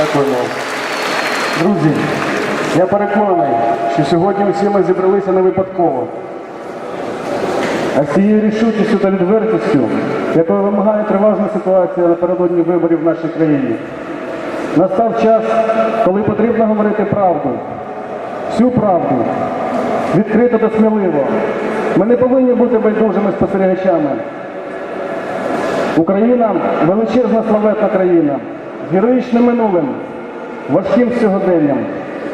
Дякуємо. Друзі, я переконаний, що сьогодні усі ми зібралися не випадково. А з цією рішучістю та відвертістю, якою вимагає тривожна ситуація напередодні виборів в нашій країні. Настав час, коли потрібно говорити правду, всю правду, відкрито та сміливо. Ми не повинні бути байдужими спостерігачами. Україна величезна славетна країна героїчним минулим, важким сьогоденням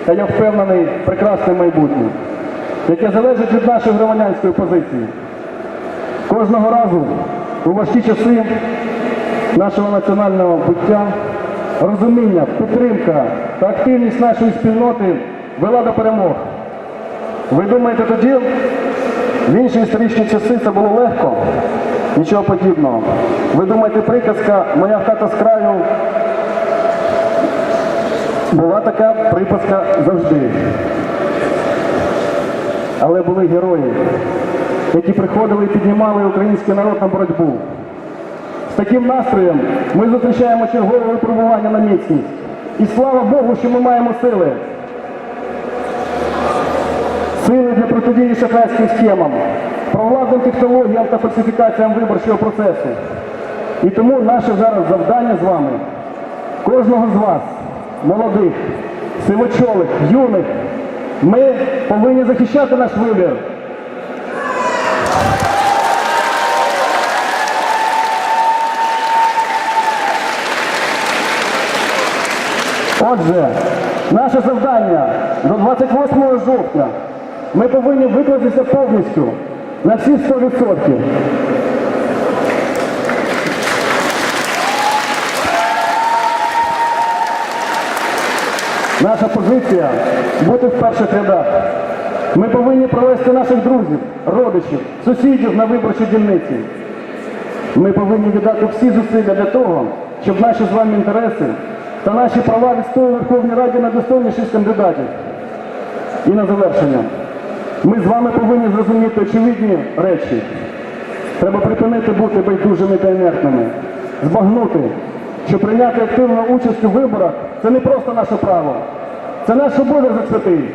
та я впевнений прекрасним майбутнім, яке залежить від нашої громадянської позиції. Кожного разу у важкі часи нашого національного буття розуміння, підтримка та активність нашої спільноти вела до перемог. Ви думаєте, тоді в інші історичні часи це було легко? Нічого подібного. Ви думаєте, приказка Моя хата з краю була така припаска завжди. Але були герої, які приходили і піднімали український народ на боротьбу. З таким настроєм ми зустрічаємо чергове випробування на міцність. І слава Богу, що ми маємо сили. Сили для протидії шахрайським схемам, провладним технологіям та фальсифікаціям виборчого процесу. І тому наше зараз завдання з вами, кожного з вас, молодих, сивочолих, юних, ми повинні захищати наш вибір. Отже, наше завдання до 28 жовтня ми повинні викластися повністю на всі 100%. Наша позиція бути в перших рядах. Ми повинні провести наших друзів, родичів, сусідів на виборчі дільниці. Ми повинні віддати всі зусилля для того, щоб наші з вами інтереси та наші права відстоювали в Верховній Раді на найдостойніших кандидатів. І на завершення. Ми з вами повинні зрозуміти очевидні речі. Треба припинити бути байдужими та інертними, збагнути, що прийняти активну участь у виборах це не просто наше право, це наш обов'язок святий.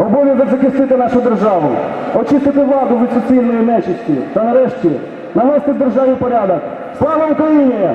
Обов'язок захистити нашу державу, очистити владу від суцільної нечисті та нарешті навести в державі порядок. Слава Україні!